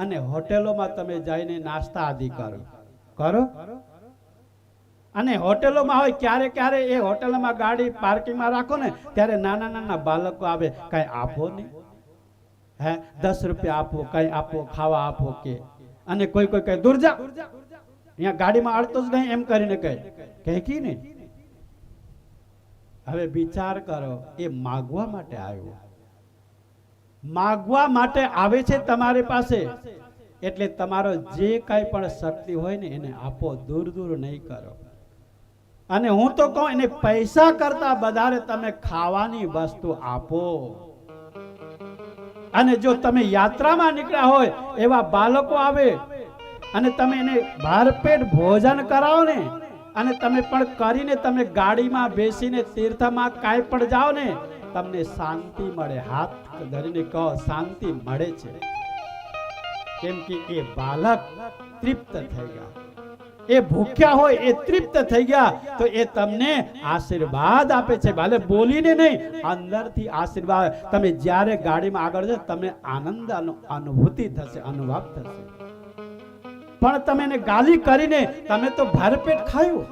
અને હોટેલોમાં તમે જઈને નાસ્તા આદિ કરો. કરો? અને હોટેલોમાં હોય ક્યારે ક્યારે એ હોટેલમાં ગાડી પાર્કિંગમાં રાખો ને, ત્યારે નાના નાના બાળકો આવે, કઈ આપો નહીં. હે, દસ રૂપિયા આપો, કઈ આપો, ખાવા આપો કે. અને કોઈ કોઈ કઈ દૂર જા. અહીંયા ગાડીમાં અડતો જ નહીં એમ કરીને કહે. કહે કી નહીં? હવે વિચાર કરો, એ માગવા માટે આવ્યો. માગવા માટે આવે છે તમારી પાસે, એટલે તમારો જે કાંઈ પણ શક્તિ હોય ને એને આપો, દૂર દૂર નહીં કરો. અને હું તો કહું, એને પૈસા કરતા વધારે તમે ખાવાની વસ્તુ આપો. અને જો તમે યાત્રામાં નીકળ્યા હોય, એવા બાળકો આવે, અને તમે એને ભારપેટ ભોજન કરાવો ને, અને તમે પણ કરીને તમે ગાડીમાં બેસીને તીર્થમાં કાંઈ પણ જાઓ ને, તમને શાંતિ મળે, હાથ ધરીને કહો, શાંતિ મળે છે. કેમ કે એ બાલક તૃપ્ત થઈ ગયા. એ ભૂખ્યા હોય, એ તૃપ્ત થઈ ગયા, તો એ તમને આશીર્વાદ આપે છે. ભલે બોલીને નહીં, અંદરથી આશીર્વાદ. તમે જ્યારે ગાડીમાં આગળ જાય તમને આનંદ અનુભૂતિ થશે, અનુભવ થશે. પણ તમે એને ગાલી કરીને તમે તો ભરપેટ ખાયું.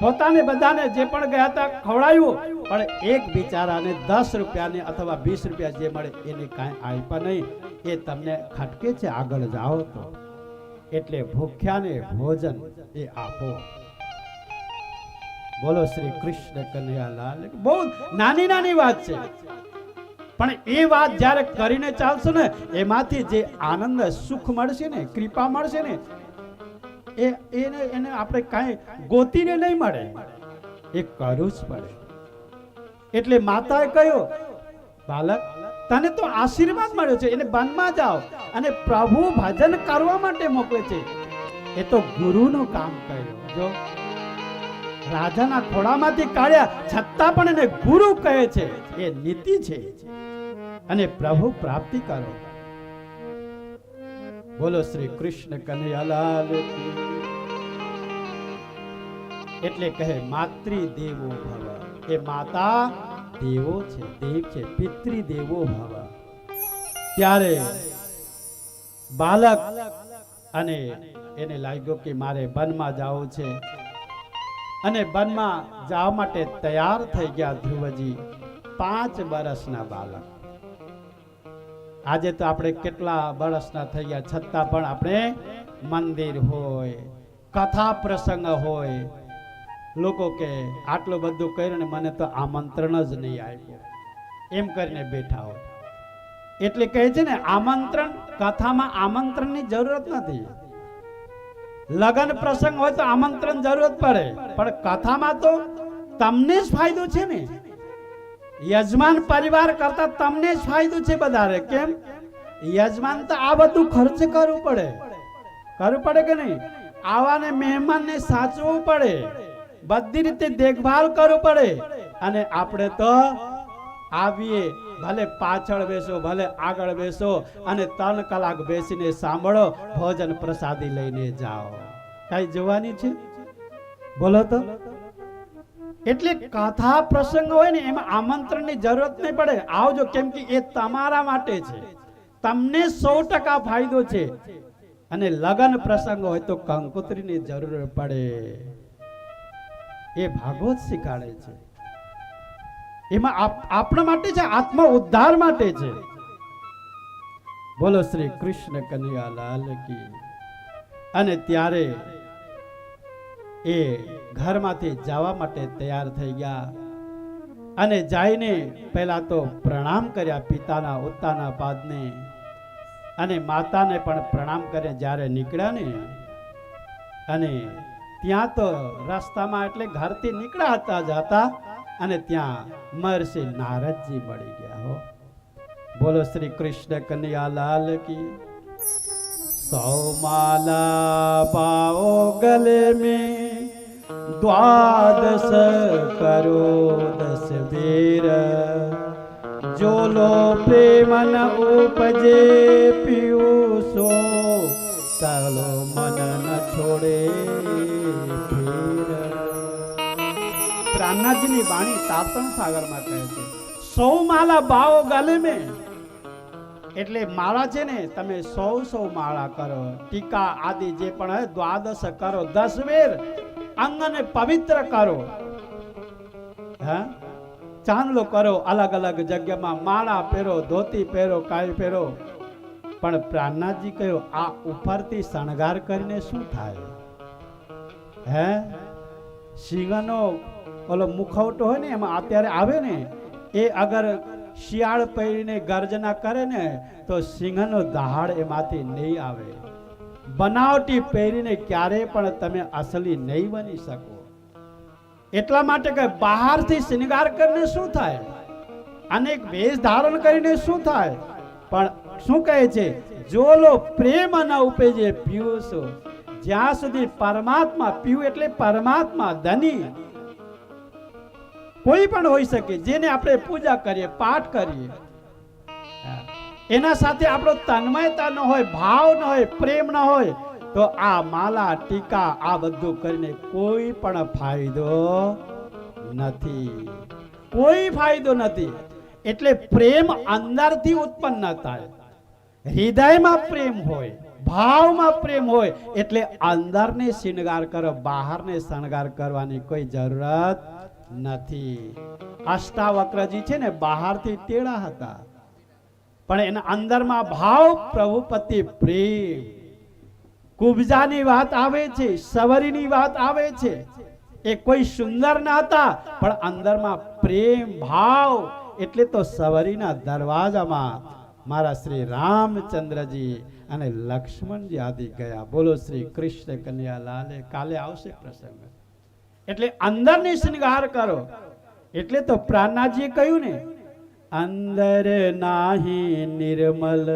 પોતાને બધાને જે પણ ગયા હતા ખવડાવ્યું પણ એક બિચારાને દસ રૂપિયાને અથવા વીસ રૂપિયા જે મળે એને કાંઈ આપ્યા નહીં. એ તમને ખટકે છે, આગળ જાઓ તો. એટલે ભૂખ્યાને ભોજન એ આપો. બોલો શ્રી કૃષ્ણ કનૈયાલાલ. બહુ નાની નાની વાત છે. પણ એ વાત જ્યારે કરીને ચાલશો ને, એમાંથી જે આનંદ, સુખ મળશે ને, કૃપા મળશે ને, એ એને એને આપણે કાંઈ ગોતીને નહીં મળે. એ કરવું જ પડે. એટલે માતાએ કહ્યું, બાલક, તને તો આશીર્વાદ મળ્યો છે, એને વનમાં જાઓ અને પ્રભુ ભજન કરવા માટે મોકલે છે. એ તો ગુરુનું કામ કર્યું. જો રાજાના ખોળામાંથી કાઢ્યા, છતાં પણ એને ગુરુ કહે છે. એ નીતિ છે. અને પ્રભુ પ્રાપ્તિ કરો. બોલો શ્રી કૃષ્ણ કનૈયાલાલ. એટલે કહે માતૃ દેવો ભવ. એ માતા દેવો છે, દેવ છે પિતૃ દેવો ભવ. ત્યારે બાલક અને એને લાગ્યું કે મારે વનમાં જવું છે. અને વનમાં જવા માટે તૈયાર થઈ ગયા ધ્રુવજી, પાંચ વર્ષના બાલક. આજે તો આપણે કેટલા વર્ષના થઈ ગયા, છતાં પણ આપણે મંદિર હોય, કથા પ્રસંગ હોય લોકો કે આટલું બધું કર્યું ને મને તો આમંત્રણ જ નહીં આપ્યું. એમ કરીને બેઠા હોય. એટલે કહે છે ને, આમંત્રણ, કથામાં આમંત્રણની જરૂરત નથી. લગન પ્રસંગ હોય તો આમંત્રણ જરૂરત પડે. પણ કથામાં તો તમને જ ફાયદો છે ને. યજમાન પરિવાર કરતા તમને જ ફાયદો છે વધારે કેમ? યજમાન તો આ બધું ખર્ચ કરવું પડે. કરવું પડે કે નહીં? આવાને મહેમાનને સાચવવું પડે. બધી રીતે દેખભાલ કરવું પડે. અને આપણે તો આવીએ, ભલે પાછળ બેસો, ભલે આગળ બેસો અને ત્રણ કલાક બેસીને સાંભળો, ભોજન પ્રસાદી લઈને જાઓ. કઈ જોવાની છે? બોલો તો. એટલે કથા પ્રસંગ હોય ને, એમાં આમંત્રણની જરૂરત નહીં પડે. આવજો, કેમ કે એ તમારા માટે છે. તમને સો ટકા ફાયદો છે. અને લગન પ્રસંગ હોય તો કંકોત્રીની જરૂર પડે. એ ભાગવત શીખાડે છે. એમાં આપણા માટે છે, આત્મ ઉદ્ધાર માટે છે. બોલો શ્રી કૃષ્ણ કનૈયાલાલ કી. અને ત્યારે એ ઘરમાંથી જવા માટે તૈયાર થઈ ગયા. અને જઈને પહેલા તો પ્રણામ કર્યા પિતાના ઉત્તાના પાદને. અને માતાને પણ પ્રણામ કરે જ્યારે નીકળ્યા ને. અને ત્યાં તો રસ્તામાં એટલે ઘરથી નીકળ્યા હતા જતા અને ત્યાં મહર્ષિ નારદજી મળી ગયા હો. બોલો શ્રી કૃષ્ણ કનૈયાલાલ કી. સૌમાલા પાઓ ગલે મેં. દ્વાદશ કરો દસ વીર. જોલો પ્રેમન ઉપજે પિયુષો તલો મન ન છોડે. રામનાથજીની વાણી તાપણ સાગરમાં કહે છે, સૌ માલા બાઓ ગાલે મેં. એટલે માળા છે ને, તમે સૌ સૌ માળા કરો. ટીકા આદિ જે પણ હોય, દ્વાદશ કરો દસ વેર અંગને પવિત્ર કરો. હા? ચાંદલો કરો, અલગ અલગ જગ્યામાં માળા પહેરો, ધોતી પહેરો, કાળ પહેરો. પણ પ્રાણનાથજી કહ્યું, આ ઉપરથી શણગાર કરીને શું થાય? હે? સિંહનો ઓલો મુખવટો હોય ને, એમાં અત્યારે આવે ને, એ અગર શિયાળ પહેરીને ગર્જના કરે ને, તો સિંહનો દહાડ એમાંથી નહીં આવે. બનાવટી પહેરીને ક્યારેય પણ તમે અસલી નહીં બની શકો. એટલા માટે કે બહારથી શૃંગાર કરીને શું થાય? અનેક વેશ ધારણ કરીને શું થાય? પણ શું કહે છે? જો લો પ્રેમ ઉપેજે પીયુષ. જ્યાં સુધી પરમાત્મા પીવું એટલે પરમાત્મા ધની. કોઈ પણ હોઈ શકે, જેને આપણે પૂજા કરીએ, પાઠ કરીએ. એના સાથે આપણો તન્મયતા ન હોય, ભાવ ન હોય, પ્રેમ ન હોય, તો આ માલા, ટીકા, આ બધું કરીને કોઈ પણ ફાયદો નથી. કોઈ ફાયદો નથી. એટલે પ્રેમ અંદરથી ઉત્પન્ન થાય. હૃદયમાં પ્રેમ હોય. ભાવમાં પ્રેમ હોય એટલે અંદરને શૃંગાર કરો, બહારને શણગાર કરવાની કોઈ જરૂરત નથી. અષ્ટાવક્રજી છે ને બહારથી ટેડા હતા. પણ એના અંદરમાં ભાવ પ્રભુપતિ પ્રેમ. કુબજાની વાત આવે છે, સવરીની વાત આવે છે. એ કોઈ સુંદર ન હતા, પણ અંદરમાં પ્રેમ, ભાવ એટલે તો સવરીના દરવાજામાં. મારા શ્રી રામચંદ્રજી અને લક્ષ્મણજી આદિ ગયા, બોલો શ્રી કૃષ્ણ કન્યાલાલ કાલે આવશે પ્રસંગ. એટલે અંદરની શૃંગાર કરો. એટલે તો પ્રાણનાથજીએ કહ્યું ને, અંદર નાહી નિર્મલ,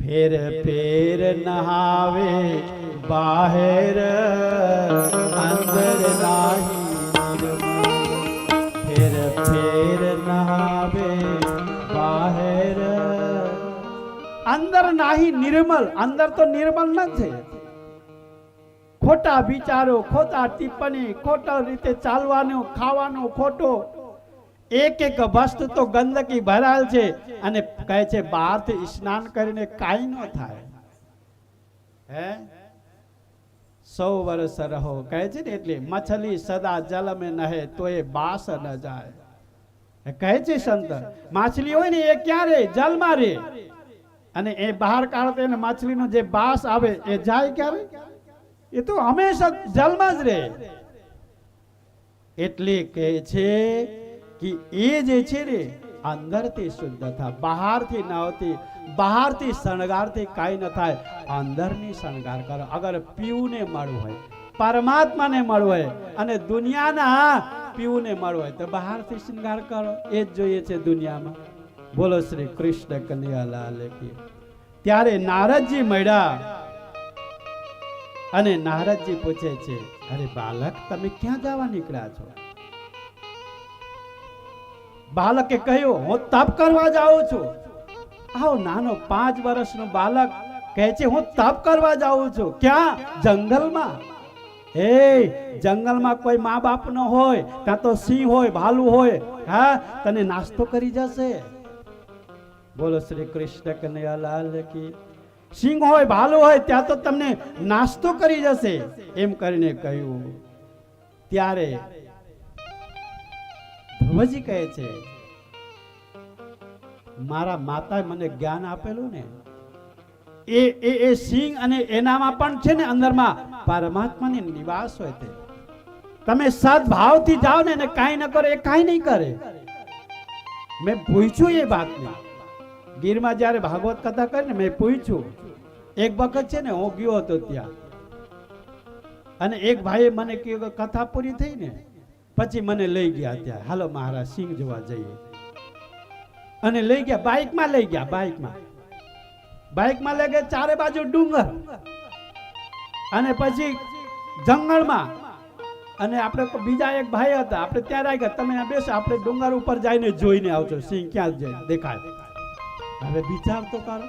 ફેર ફેર નહાવે બાહેર. અંદર નાહી નિર્મલ, ફેર ફેર નહાવે અંદર નાહી નિર્મલ, અંદર તો નિર્મલ નથી ખોટા વિચારો, ખોટા ટિપ્પણી, ખોટા રીતે ચાલવાનો, ખાવાનો ખોટો. એક એક વસ્તુ તો ગંદકી ભરાયેલ છે અને કહે છે, બહારથી સ્નાન કરીને કાંઈ ન થાય. હે? સૌ વર્ષ રહો. કહે છે ને એટલે, મછલી સદા જલ में નહે તો એ બાસ ન જાય. કહે છે સંત, માછલી હોય ને એ ક્યાં રે જલમાં રે? અને એ બહાર કાઢતે ને માછલીનો જે બાસ આવે, એ જાય ક્યારે? એ તો હંમેશા જલમાં જ રહે. એટલે કહે છે કે એ જે છે ને, અંદરથી શુદ્ધ થાય, બહારથી ન હોતી બહારથી શણગારથી કાંઈ ન થાય, અંદરની શણગાર કરો. અગર પીવુંને મળવું હોય, પરમાત્માને મળવું હોય અને દુનિયાના પીવુંને મળવું હોય, તો બહારથી શણગાર કરો. એ જ જોઈએ છે દુનિયામાં. બોલો શ્રી કૃષ્ણ કનૈયાલાલ કી. ત્યારે નારદજી મળ્યા. અને નારદજી પૂછે છે, અરે બાલક, તમે ક્યાં જવા નીકળ્યા છો? બાલકે કહ્યું, હું તપ કરવા જાઉં છું. આવો નાનો પાંચ વર્ષનો બાલક કહે છે, હું તપ કરવા જાઉં છું. ક્યાં? જંગલમાં? એ, જંગલમાં કોઈ મા બાપ ન હોય, ત્યાં તો સિંહ હોય, ભાલુ હોય. હા, તને નાસ્તો કરી જશે. બોલો શ્રી કૃષ્ણ કનૈયાલાલ કી. સિંહ હોય, ભાલુ હોય, ત્યાં તો તમને નાસ્તો કરી જશે, એમ કરીને કહ્યું. ત્યારે ધ્રુવજી કહે છે, મારા માતાએ મને જ્ઞાન આપેલું ને, એ એ એ સિંહ અને એનામાં પણ છે ને અંદરમાં પરમાત્માની નિવાસ હોય તે. તમે સદભાવથી જાઓ ને કાંઈ ન કરો, એ કાંઈ નહીં કરે. મેં પૂછ્યું એ વાતને. ગીરમાં જ્યારે ભાગવત કથા કરી ને મેં પૂછ્યું, એક વખત છે ને, હું ગયો હતો ત્યાં. અને એક ભાઈએ મને કહ્યું કે કથા પૂરી થઈ ને, પછી મને લઈ ગયા ત્યાં. હાલો મહારાજ, સિંહ જોવા જઈએ. અને લઈ ગયા, બાઇકમાં લઈ ગયા, બાઇકમાં. બાઇકમાં લઈ ગયા, ચારે બાજુ ડુંગર. અને પછી જંગલમાં. અને આપણે બીજા એક ભાઈ હતા, આપણે ત્યાં રાખ્યા. તમે બેસો, આપણે ડુંગર ઉપર જઈને જોઈને આવજો. સિંહ ક્યાં જાય, દેખાય. હવે વિચાર તો કરો.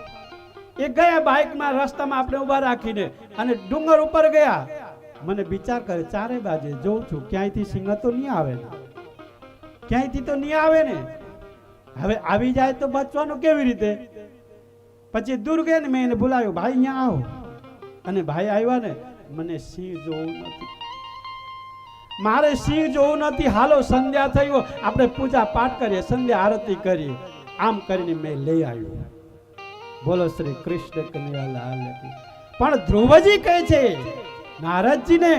એ ગયા બાઇકમાં રસ્તામાં આપણે ઊભા રાખીને અને ડુંગર ઉપર ગયા. મને વિચાર કરે, ચારે બાજુ જોઉં છું, ક્યાંયથી સિંહ તો નહીં આવે ને? ક્યાંયથી તો નહીં આવે ને? હવે આવી જાય તો બચવાનું કેવી રીતે? પછી દૂર ગયા ને મેં એને બોલાવ્યો ભાઈ અહીંયા આવો. અને ભાઈ આવ્યા ને, મને સિંહ જોવું નથી. મારે સિંહ જોવું નથી. હાલો, સંધ્યા થયો આપણે પૂજા પાઠ કરીએ, સંધ્યા આરતી કરીએ. આમ કરીને મેં લઈ આવ્યું. બોલો શ્રી કૃષ્ણ કનૈયા પણ ધ્રુવજી કહે છે, નારદજીને,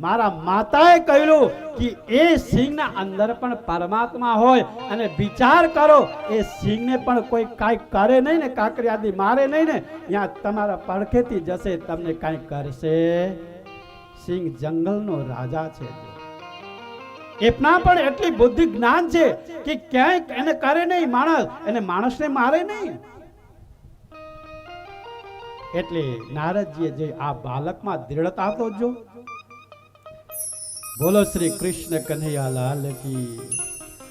મારા માતાએ કહ્યું કે એ સિંહના અંદર પણ પરમાત્મા હોય અને વિચાર કરો, એ સિંહને પણ કોઈ કાંઈ કરે નહીં ને કાંકરિયાદી મારે નહીં ને, ત્યાં તમારા પડખેથી જશે, તમને કાંઈ કરશે. સિંહ જંગલનો રાજા છે. એપના પણ એટલી બુદ્ધિ જ્ઞાન છે કે ક્યાંય એને કરે નહીં માણસ, એને માણસને મારે નહીં. એટલે નારદજીએ જે આ બાલકમાં દ્રઢતા તો જો. બોલો શ્રી કૃષ્ણ કન્હૈયા લાલ કી.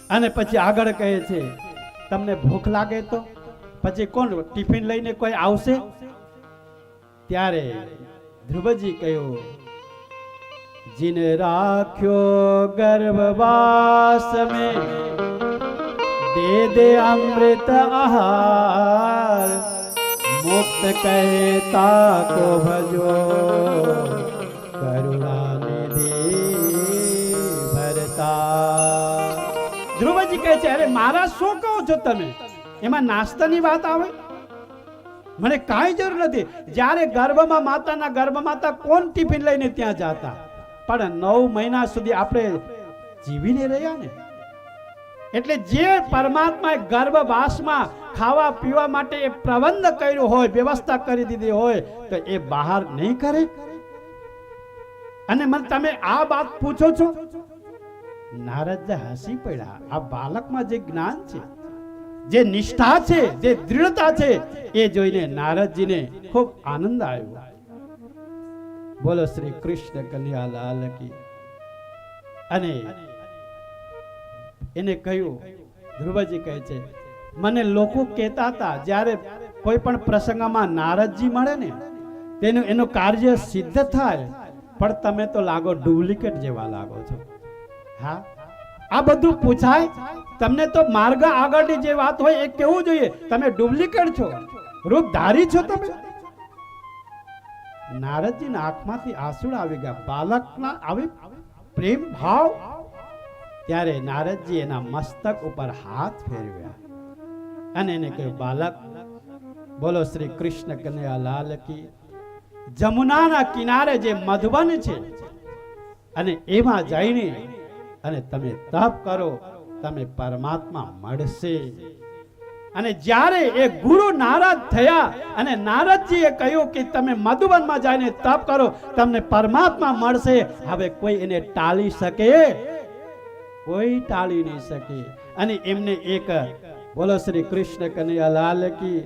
અને પછી આગળ કહે છે, તમને ભૂખ લાગે તો? પછી કોણ ટિફિન લઈને કોઈ આવશે? ત્યારે ધ્રુવજી કહ્યું જીને રાખ્યો ગર્ભવાસ में दे दे अमृत आहार मुक्त कहता को भजो करुणा निधि ભરતા ધ્રુવજી કહે છે અરે મારા શું કહો છો તમે એમાં નાસ્તાની વાત આવે મને કાંઈ જરૂર નથી જ્યારે ગર્ભમાં માતાના ગર્ભમાં હતા કોણ ટિફિન લઈને ત્યાં જાતા પણ નવ મહિના સુધી આપણે જીવીને રહ્યા ને. એટલે જે પરમાત્માએ ગર્ભવાસમાં ખાવા પીવા માટે પ્રબંધ કર્યો હોય, વ્યવસ્થા કરી દીધી હોય, તો એ બહાર નહીં કરે? અને મને તમે આ વાત પૂછો છો? નારદ હસી પડ્યા. આ બાલકમાં જે જ્ઞાન છે, જે નિષ્ઠા છે, જે દૃઢતા છે, એ જોઈને નારદજીને ખૂબ આનંદ આવ્યો. બોલો શ્રી કૃષ્ણ કલ્યા લાલ કી અને એને કહ્યું, ધ્રુવજી કહે છે, મને લોકો કહેતા હતા, જ્યારે કોઈ પણ પ્રસંગમાં નારદજી મળે ને, તેનું એનું કાર્ય સિદ્ધ થાય, પણ તમે તો લાગો ડુપ્લિકેટ જેવા લાગો છો. હા? આ બધું પૂછાય? તમને તો માર્ગ આગળની જે વાત હોય એ કેવું જોઈએ? તમે ડુપ્લિકેટ છો? રૂપધારી છો તમે? નારદજીના આંખમાંથી આંસુડા આવી ગયા. બાલકના આવી પ્રેમ ભાવ. ત્યારે નારદજી એના મસ્તક ઉપર હાથ ફેરવ્યા. અને એને કહ્યું, બાલક, બોલો શ્રી કૃષ્ણ કનૈયા લાલ કી, જમુનાના કિનારે જે મધુબન છે, અને એમાં જઈને અને તમે તપ કરો, તમે પરમાત્મા મળશે. અને જ્યારે એ ગુરુ નારાજ થયા અને નારદજીએ કહ્યું કે તમે મધુબનમાં જઈને તપ કરો, તમને પરમાત્મા મળશે. હવે કોઈ એને ટાળી શકે? કોઈ ટાળી નહીં શકે. અને એમને એક બોલો શ્રી કૃષ્ણ કનૈયા લાલ કી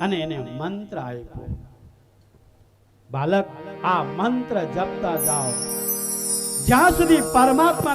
અને એને મંત્ર આપ્યો. બાલક, આ મંત્ર જપતા જાઓ. જ્યાં સુધી પરમાત્મા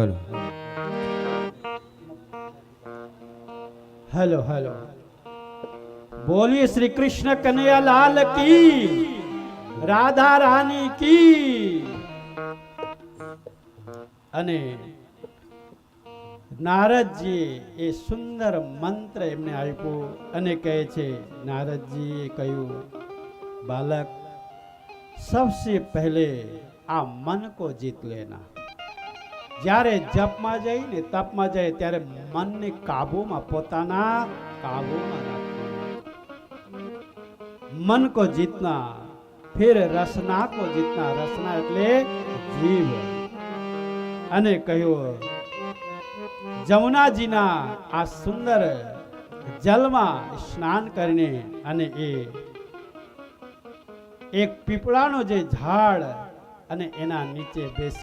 हेलो। Hello hello. बोलिए श्री कृष्ण कन्हैया लाल की, राधा रानी की। अने नारद जी, ए सुंदर मंत्र इमने आयपो अने कहे छे, नारद जी कयो बालक, सबसे पहले आ मन को जीत लेना। જ્યારે જપમાં જાય ને તપમાં જાય ત્યારે મનને કાબુમાં, પોતાના કાબુમાં રાખવું મન કો જીતના, ફિર રસના કો જીતના, રસના એટલે જીવ. અને કહ્યું, જમુનાજીના આ સુંદર જલમાં સ્નાન કરીને અને એ એક પીપળાનો જે ઝાડ અને એના નીચે બેસી